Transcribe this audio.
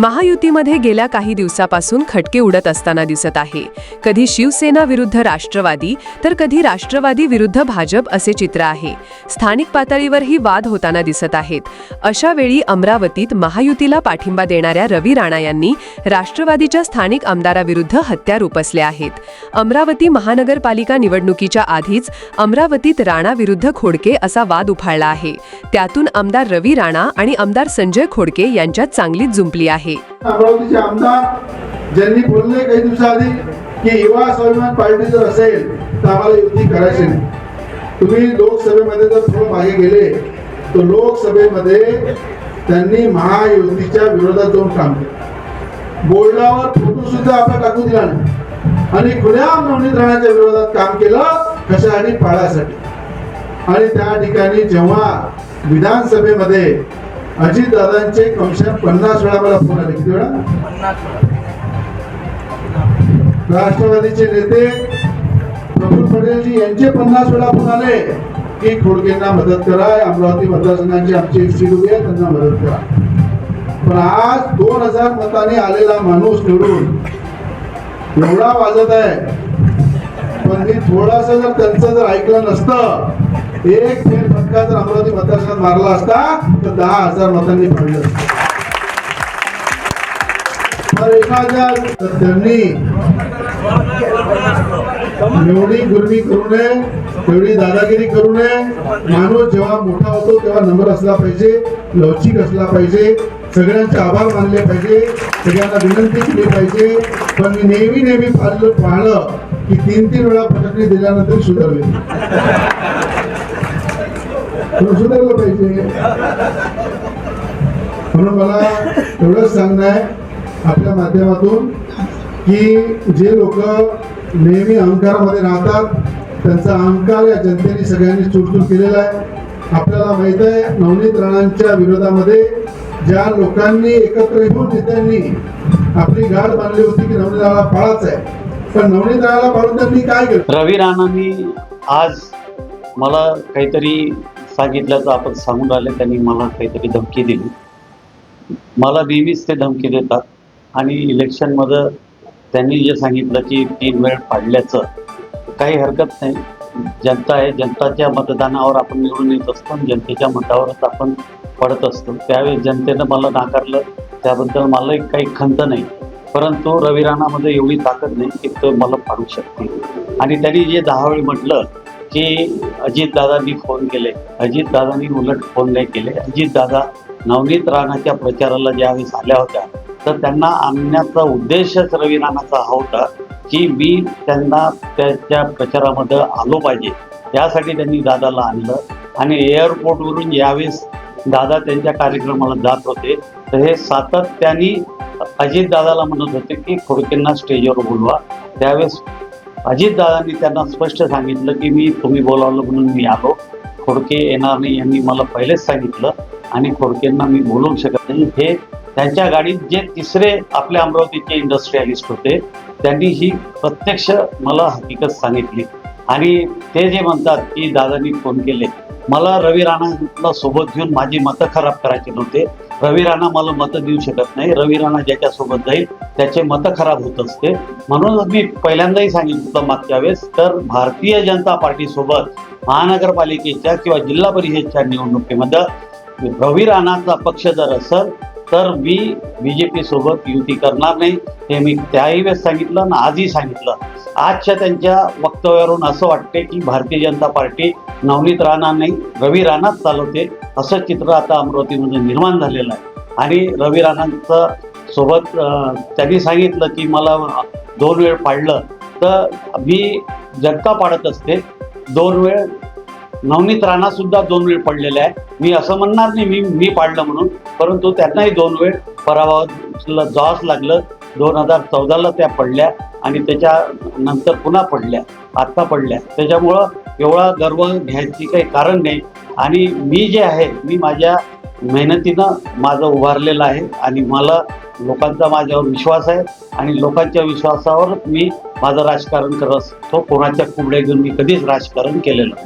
महायुतीमध्ये गेल्या काही दिवसापासून खटके उडत असताना दिसत आहे. कधी शिवसेना विरुद्ध राष्ट्रवादी तर कधी राष्ट्रवादी विरुद्ध भाजप असे चित्र आहे. स्थानिक पातळीवरही वाद होताना दिसत आहेत. अशा वेळी अमरावतीत महायुतीला पाठिंबा देणाऱ्या रवी राणा यांनी राष्ट्रवादीच्या स्थानिक आमदाराविरुद्ध हत्यार उपसले आहेत. अमरावती महानगरपालिका निवडणुकीच्या आधीच अमरावतीत राणा विरुद्ध खोडके असा वाद उफाळला आहे. त्यातून आमदार रवी राणा आणि आमदार संजय खोडके यांच्यात चांगलीच जुंपली आहे. आहे. अमरावतीचे आमदार ज्यांनी बोलले काही दिवसाआधी की युवा स्वाभिमान पार्टी जर असेल तर आम्हाला युती करायची नाही. तुम्ही लोकसभेमध्ये जर थोडं मागे गेले तर लोकसभेमध्ये त्यांनी महायुतीच्या विरोधात जाऊन काम केलं. बोर्डावर फोटो सुद्धा आपण टाकू दिला नाही. आणि खुल्या नवनीत राहण्याच्या विरोधात काम केलं कशासाठी पाळासाठी. आणि त्या ठिकाणी जेव्हा विधानसभेमध्ये अजितदादांचे कमशा पन्नास वेळा मला फोन आले. किती वेळा? राष्ट्रवादीचे नेते प्रफुल्ल पटेलजी यांचे पन्नास वेळा फोन आले की खोडकेंना मदत करा अमरावती मतदारसंघाची आमची एक सीट उभी आहे त्यांना मदत करा. पण आज दोन हजार मताने आलेला माणूस निवडून एवढा वाजत आहे. पण मी थोडासा जर त्यांचं जर ऐकलं नसतं एक फेर फटका जर अमरावती मतदारसंघात मारला असता तर दहा हजार मतांनी पडलं तर एखाद्या त्यांनी एवढी गुरमी करू नये एवढी दादागिरी करू नये. माणूस जेव्हा मोठा होतो तेव्हा नंबर असला पाहिजे लवचिक असला पाहिजे सगळ्यांचे आभार मानले पाहिजे सगळ्यांना विनंती केली पाहिजे. पण मी नेहमी नेहमी पाहिलं पाहिलं की तीन तीन वेळा फटकणी दिल्यानंतर सुधारले. सुधारलं पाहिजे म्हणून मला एवढंच सांगणं आहे आपल्या माध्यमातून की जे लोक नेहमी अहंकारामध्ये राहतात त्यांचा अहंकार या जनतेने सगळ्यांनी चुरचूर केलेला आहे. आपल्याला माहीत आहे नवनीत राणांच्या विरोधामध्ये ज्या लोकांनी एकत्र येऊन नेत्यांनी आपली गाठ बांधली होती की नवनीत राणाला पाळाच आहे. पण नवनीत राणाला पाळून त्यांनी काय केलं? रवी राणांनी आज मला काहीतरी सांगितल्याचं आपण सांगून राहिले त्यांनी मला काहीतरी धमकी दिली. मला नेहमीच ते धमकी देतात आणि इलेक्शनमध्ये त्यांनी जे सांगितलं की तीन वेळ पाडल्याचं काही हरकत नाही. जनता आहे जनताच्या मतदानावर आपण निवडून येत असतो आणि जनतेच्या मतावरच आपण पडत असतो. त्यावेळी जनतेनं मला नाकारलं त्याबद्दल मला काही खंत नाही. परंतु रवी राणामध्ये एवढी ताकद नाही की तो मला पाडू शकते आणि त्यांनी जे दहा वेळी म्हटलं की अजितदादांनी फोन केले अजितदादांनी उलट फोन नाही केले. अजितदादा नवनीत राणाच्या प्रचाराला ज्यावेळेस आल्या होत्या तर त्यांना आणण्याचा उद्देशच रवी राणाचा हा होता की मी त्यांना त्याच्या प्रचारामध्ये आलो पाहिजे. त्यासाठी त्यांनी दादाला आणलं आणि एअरपोर्टवरून यावेळेस दादा त्यांच्या कार्यक्रमाला जात होते तर हे सातत्याने अजितदादाला म्हणत होते की खोडकेंना स्टेजवर बोलवा. त्यावेळेस अजितदादांनी त्यांना स्पष्ट सांगितलं की मी तुम्ही बोलावलं म्हणून मी आलो. खोडके येणार नाही यांनी मला पहिलेच सांगितलं आणि खोडकेंना मी बोलवू शकत नाही. हे त्यांच्या गाडीत जे तिसरे आपल्या अमरावतीचे इंडस्ट्रियलिस्ट होते त्यांनी ही प्रत्यक्ष मला हकीकत सांगितली. आणि ते जे म्हणतात की दादांनी फोन केले मला रवी राणाला सोबत घेऊन माझी मतं खराब करायची नव्हते. रवी राणा मला मतं देऊ शकत नाही. रवी राणा ज्याच्यासोबत जाईल त्याचे मतं खराब होत असते. म्हणूनच मी पहिल्यांदाही सांगितलं होतं मागच्या वेळेस तर भारतीय जनता पार्टीसोबत महानगरपालिकेच्या किंवा जिल्हा परिषदच्या निवडणुकीमध्ये रवी राणाचा पक्ष जर असेल तर मी बी जे पी सोबत युती करणार नाही हे मी त्याही वेळेस सांगितलं आणि आजही सांगितलं. आजच्या त्यांच्या वक्तव्यावरून असं वाटते की भारतीय जनता पार्टी नवनीत राणा नाही रवी राणाच चालवते असं चित्र आता अमरावतीमध्ये निर्माण झालेलं आहे. आणि रवी राणांचं सोबत त्यांनी सांगितलं की मला दोन वेळ पाडलं. तर मी जनता पाडत असते दोन वेळ नवनीत राणा सुद्धा दोन वेळ पडलेले आहे मी असं म्हणणार नाही मी मी पाडलं म्हणून. परंतु त्यांनाही दोन वेळ पराभवाला जावंच लागलं. दोन हजार चौदाला त्या पडल्या आणि त्याच्यानंतर पुन्हा पडल्या. आत्ता पडल्या. त्याच्यामुळं एवढा गर्व घ्यायची काही कारण नाही. आणि मी जे आहे मी माझ्या मेहनतीनं माझं उभारलेलं आहे आणि मला लोकांचा माझ्यावर विश्वास आहे आणि लोकांच्या विश्वासावर मी माझं राजकारण करत असतो. कोणाच्या कुबड्या घेऊन मी कधीच राजकारण केलेलं नाही.